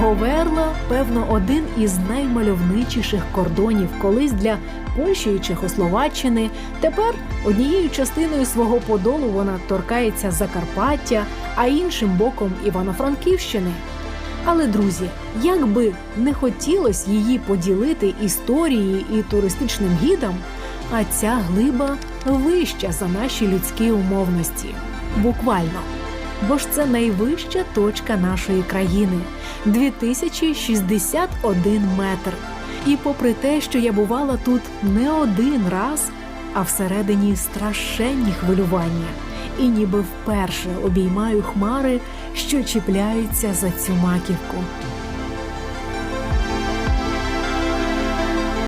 напевно, один із наймальовничіших кордонів колись для Польщі і Чехословаччини. Тепер однією частиною свого подолу вона торкається Закарпаття, а іншим боком Івано-Франківщини. Але друзі, як би не хотілося її поділити історією і туристичним гідам, а ця глиба вища за наші людські умовності. Буквально. Бо ж це найвища точка нашої країни 2061 метр. І попри те, що я бувала тут не один раз, а всередині страшенні хвилювання, і ніби вперше обіймаю хмари, що чіпляються за цю маківку.